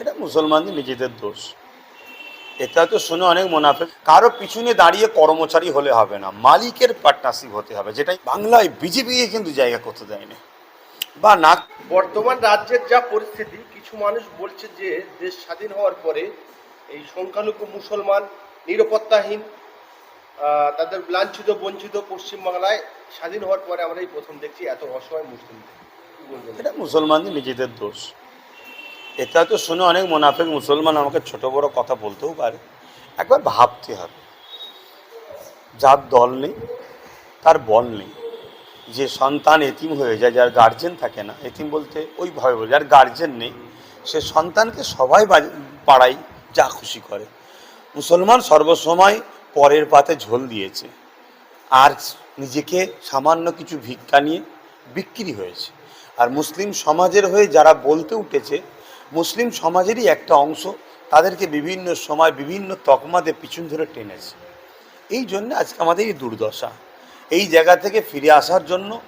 এটা মুসলমানদের নিজেদের দোষ। এটা তো শুনে অনেক মুনাফেক। কারও পিছনে দাঁড়িয়ে কর্মচারী হলে হবে না মালিকের পার্টনারশিপ হতে হবে যেটাই বাংলায় বিজেপিকে কিন্তু জায়গা করতে দেয়নি। বা না বর্তমান রাজ্যের যা পরিস্থিতি কিছু মানুষ বলছে যে দেশ স্বাধীন হওয়ার পরে এই সংখ্যালঘু মুসলমান নিরাপত্তাহীন তাদের লাঞ্ছিত বঞ্চিত পশ্চিমবাংলায় স্বাধীন হওয়ার পরে আমরা এই প্রথম দেখছি এত অসহায় মুসলিমদের। এটা মুসলমানদের নিজেদের দোষ। এটা তো শুনে অনেক মুনাফেক মুসলমান আমাকে ছোট বড় কথা বলতেও পারে। একবার ভাবতে হবে। যার দল নেই, তার বল নেই। যে সন্তান এতিম হয়ে যায়, যার গার্জেন থাকে না, এতিম বলতে ওইভাবে বলে, যার গার্জেন নেই, সে সন্তানকে সবাই পাড়ায় যা খুশি করে। মুসলমান সর্বসময় পরের পাতে ঝোল দিয়েছে। আর নিজেকে সামান্য কিছু ভিক্ষা নিয়ে বিক্রি হয়েছে। আর মুসলিম সমাজের হয়ে যারা বলতে উঠেছে মুসলিম সমাজেরই একটা অংশ তাদেরকে বিভিন্ন সময় বিভিন্ন তকমাতে পিছন ধরে টেনেছে। এই জন্য আজকে আমাদের এই দুর্দশা। এই জায়গা থেকে ফিরে আসার জন্য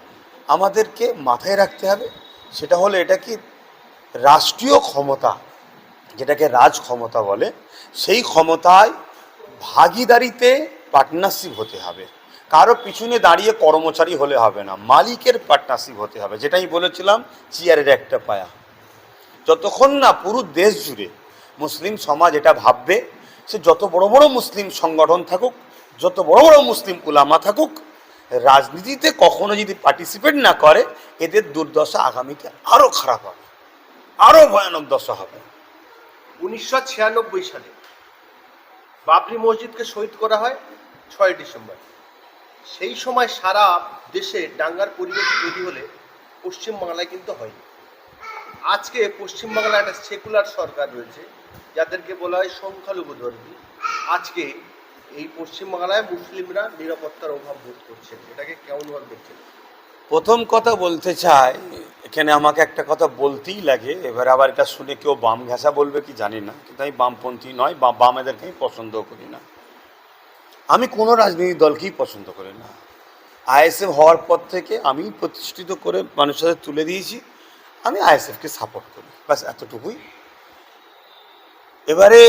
আমাদেরকে মাথায় রাখতে হবে। সেটা হলো এটা কি রাষ্ট্রীয় ক্ষমতা, যেটাকে রাজ ক্ষমতা বলে, সেই ক্ষমতায় ভাগিদারিতে পার্টনারশিপ হতে হবে। কারও পিছনে দাঁড়িয়ে কর্মচারী হলে হবে না, মালিকের পার্টনারশিপ হতে হবে, যেটাই বলেছিলাম, চেয়ারের একটা পায়া। যতক্ষণ না পুরো দেশ জুড়ে মুসলিম সমাজ এটা ভাববে, সে যত বড় বড় মুসলিম সংগঠন থাকুক, যত বড় বড় মুসলিম উলামা থাকুক, রাজনীতিতে কখনো যদি পার্টিসিপেট না করে, এদের দুর্দশা আগামীতে আরও খারাপ হবে আরও ভয়ানক দশা হবে। উনিশশো ছিয়ানব্বই সালে বাবরি মসজিদকে শহীদ করা হয় ছয় ডিসেম্বর। সেই সময় সারা দেশে দাঙ্গার পরিবেশ তৈরি হলে পশ্চিমবাংলায় কিন্তু হয়নি। আজকে পশ্চিমবাংলায় একটা সেকুলার সরকার রয়েছে, যাদেরকে বলা হয় সংখ্যালঘু ধর্মী। আজকে এই পশ্চিমবাংলায় মুসলিমরা নিরাপত্তার অভাব বোধ করছেন। এটাকে কেমনভাবে দেখছেন? প্রথম কথা বলতে চাই, এখানে আমাকে একটা কথা বলতেই লাগে, এবার আবার এটা শুনে কেউ বাম ঘেঁষা বলবে কি জানি না, কিন্তু আমি বামপন্থী নয়, বা বামেদেরকে আমি পছন্দ করি না। আমি কোনো রাজনৈতিক দলকেই পছন্দ করি না। আইএসএফ হওয়ার পর থেকে আমি প্রতিষ্ঠিত করে মানুষের তুলে দিয়েছি। আমি আইএসএফকে সাপোর্ট করি, ব্যাস এতটুকুই। এবারে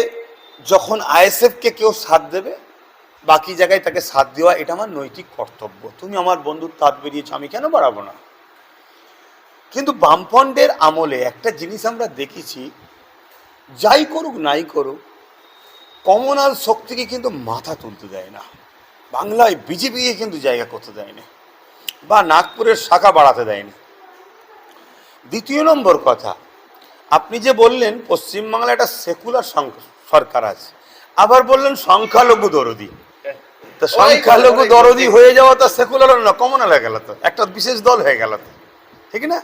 যখন আইএসএফকে কেউ সাথ দেবে, বাকি জায়গায় তাকে সাথ দেওয়া এটা আমার নৈতিক কর্তব্য। তুমি আমার বন্ধুর তাঁত বেরিয়েছো, আমি কেন বাড়াবো না? কিন্তু বামফ্রন্টের আমলে একটা জিনিস আমরা দেখেছি, যাই করুক নাই করুক, কমনাল শক্তিকে কিন্তু মাথা তুলতে দেয় না। বাংলায় বিজেপিকে কিন্তু জায়গা করতে দেয়নি বা নাগপুরের শাখা বাড়াতে দেয়নি দ্বিতীয় নম্বর কথা আপনি যে বললেন পশ্চিমবাংলায় একটা সেকুলার সরকার আছে আবার বললেন সংখ্যালঘু দরদি। তা সংখ্যালঘু দরদি হয়ে যাওয়া তো সেকুলার না কমনাল হয়ে গেল তো একটা বিশেষ দল হয়ে গেল তো ঠিক না?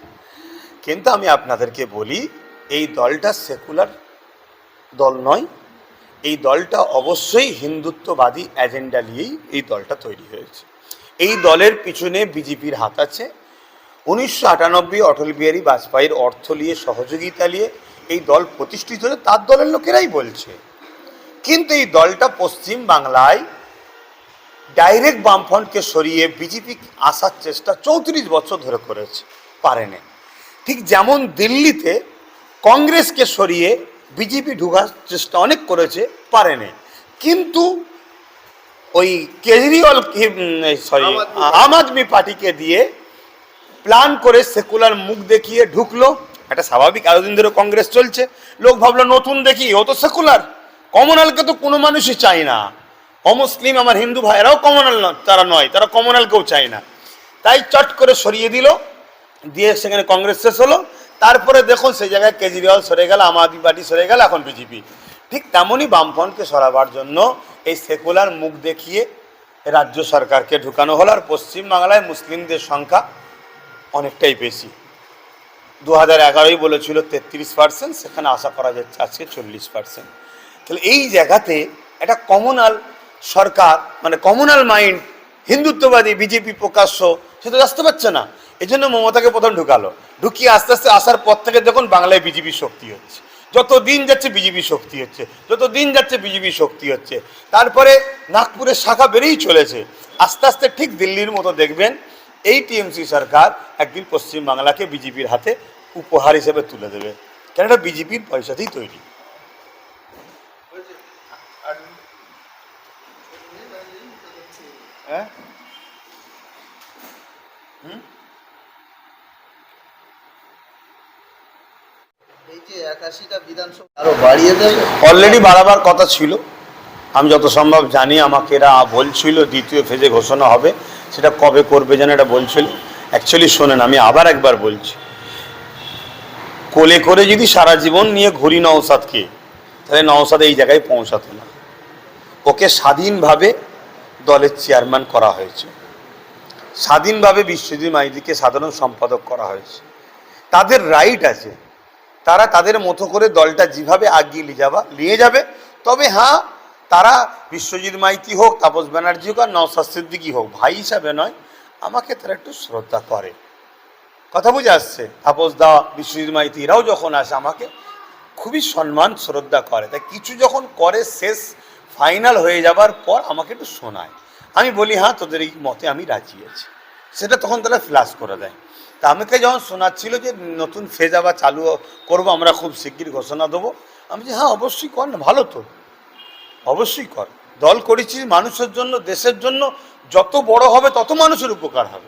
কিন্তু আমি আপনাদেরকে বলি এই দলটা সেকুলার দল নয় এই দলটা অবশ্যই হিন্দুত্ববাদী এজেন্ডা নিয়েই এই দলটা তৈরি হয়েছে। এই দলের পিছনে বিজেপির হাত আছে উনিশশো আটানব্বই অটল বিহারী বাজপেয়ীর অর্থ নিয়ে সহযোগিতা নিয়ে এই দল প্রতিষ্ঠিত হয়েছে তার দলের লোকেরাই বলছে। কিন্তু এই দলটা পশ্চিম বাংলায় ডাইরেক্ট বামফ্রন্টকে সরিয়ে বিজেপি আসার চেষ্টা চৌত্রিশ বছর ধরে করেছে পারেনি। ঠিক যেমন দিল্লিতে কংগ্রেসকে সরিয়ে বিজেপি ঢুকার চেষ্টা অনেক করেছে পারেনি। কিন্তু ওই কেজরিওয়াল সরি আম আদমি পার্টিকে দিয়ে প্ল্যান করে সেকুলার মুখ দেখিয়ে ঢুকলো। একটা স্বাভাবিক এতদিন ধরে কংগ্রেস চলছে। লোক ভাবলো, নতুন দেখি, ও তো সেকুলার। কমনালকে তো কোনো মানুষই চায় না। অমুসলিম আমার হিন্দু ভাইয়েরাও কমনাল তারা নয়, তারা কমনালকেও চায় না। তাই চট করে সরিয়ে দিল, দিয়ে সেখানে কংগ্রেস শেষ হলো। তারপরে দেখুন, সেই জায়গায় কেজরিওয়াল সরে গেল, আম আদমি পার্টি সরে গেল, এখন বিজেপি। ঠিক তেমনই বামফ্রন্টকে সরাবার জন্য এই সেকুলার মুখ দেখিয়ে রাজ্য সরকারকে ঢুকানো হলো, আর পশ্চিমবাংলায় মুসলিমদের সংখ্যা অনেকটাই বেশি। দু হাজার এগারোই বলেছিল তেত্রিশ পার্সেন্ট সেখানে আশা করা যাচ্ছে আজকে চল্লিশ পার্সেন্ট তাহলে এই জায়গাতে একটা কমনাল সরকার মানে কমনাল মাইন্ড হিন্দুত্ববাদী, বিজেপি প্রকাশ্য, সে তো আসতে পারছে না। এই জন্য মমতাকে প্রথম ঢুকালো। ঢুকিয়ে আস্তে আস্তে আসার পর থেকে দেখুন বাংলায় বিজেপি শক্তি হচ্ছে। যত দিন যাচ্ছে বিজেপি শক্তি হচ্ছে, যত দিন যাচ্ছে বিজেপি শক্তি হচ্ছে। তারপরে নাগপুরের শাখা বেড়েই চলেছে। আস্তে আস্তে ঠিক দিল্লির মতো দেখবেন এই টিএমসি সরকার একদিন পশ্চিমবাংলাকে বিজেপির হাতে উপহার হিসেবে তুলে দেবে। কেন এটা বিজেপির পয়সাতেই তৈরি। হ্যাঁ? দেবে? অলরেডি বাড়াবার কথা ছিল। আমি যত সম্ভব জানি আমাকে এরা বলছিল দ্বিতীয় ফেজে ঘোষণা হবে। সেটা কবে করবে যেন এটা বলছিল। অ্যাকচুয়ালি শোনেন, আমি আবার একবার বলছি। কোলে করে যদি সারা জীবন নিয়ে ঘুরি নওসাদকে তাহলে নওসাদ এই জায়গায় পৌঁছাতো না। ওকে স্বাধীনভাবে দলের চেয়ারম্যান করা হয়েছে। স্বাধীনভাবে বিশ্বজিৎ মাইদিকে সাধারণ সম্পাদক করা হয়েছে। তাদের রাইট আছে। তারা তাদের মতো করে দলটা যেভাবে আগিয়ে নিয়ে যাবা নিয়ে যাবে, তবে হ্যাঁ তারা বিশ্বজিৎ মাইতি হোক, তাপস ব্যানার্জি হোক আর নওসাদ সিদ্দিকি হোক, ভাই হিসাবে নয়, আমাকে তারা একটু শ্রদ্ধা করে। কথা বুঝে আসছে? তাপস দা, বিশ্বজিৎ মাইতি, এরাও যখন আসে, আমাকে খুবই সম্মান, শ্রদ্ধা করে। তাই কিছু যখন করে, শেষ ফাইনাল হয়ে যাবার পর আমাকে একটু শোনায়। আমি বলি হ্যাঁ তোদের এই মতে আমি রাজি আছি। সেটা তখন তারা ফ্লাশ করে দেয়। তা আমাকে যখন শোনাচ্ছিল যে, নতুন ফেজ আবার চালু করব, আমরা খুব শিগগির ঘোষণা দেবো। আমি যে হ্যাঁ অবশ্যই কর না ভালো তো। অবশ্যই কর। দল করেছি মানুষের জন্য, দেশের জন্য, যত বড় হবে তত মানুষের উপকার হবে।